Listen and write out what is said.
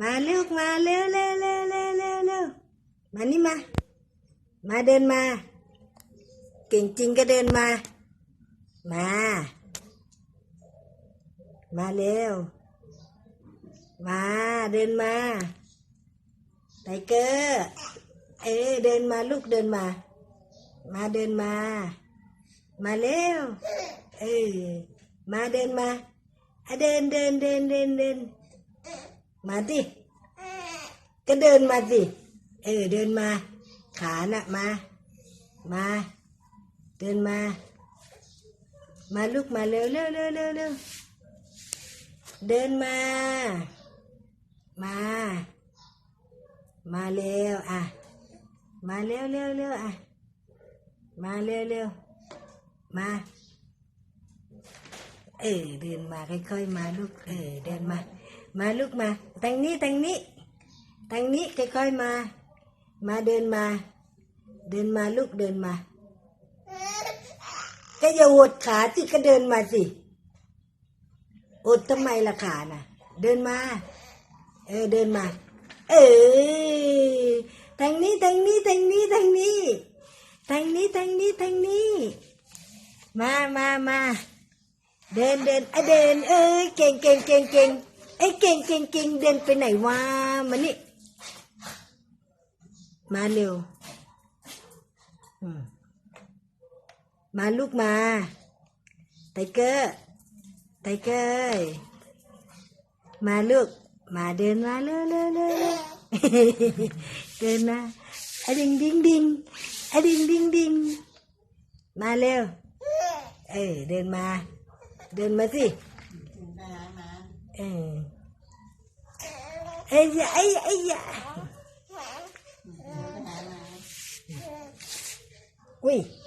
มาลูกมาเร็วเร็วเร็วเร็วเร็วเร็วมานี่มา มาเดินมา เก่งจริงก็เดินมา มา มาเร็ว มาเดินมา ไทเกอร์ เอเดินมาลูกเดินมา มาเดินมา มาเร็ว เออมาเดินมาเดินเดินเดินเดินเดิน มาดิก็เดินมาสิ เออ เดินมา ขาน่ะมา มา เดินมา มาลูกมาเร็วเร็วเร็วเร็วเร็วเดินมา มา มาเร็วอะ มาเร็วเร็วเร็วอะ มาเร็วเร็วมา เออเดินมาค่อยๆมาลูก เออเดินมา มาลูกมาทางนี้ทางนี้ทางนี้ค่อยๆมา มาเดินมา เดินมาลูกเดินมา ก็อย่าอดขาสิก็เดินมาสิอดทำไมล่ะขาน่ะ เดินมา เออเดินมา เออทางนี้ทางนี้ทางนี้ทางนี้ทางนี้ทางนี้ทางนี้ มามามาเดินเดินอเดิน เอ้ยเก่งเก่งเก่งเก่ง เก่งเก่งเก่งเดินไปไหนวะมานี่ มาเร็วอืมมาลูกมาไทเกอร์ไทเกอร์มาลูก มาเดินมาเร็วเร็วเร็วเร็วเดินมาอะดิงดิงดิงอะดิงดิงดิงมาเร็ว เออเดินมา เดินมาสิเออ เอ้ยอย่าเ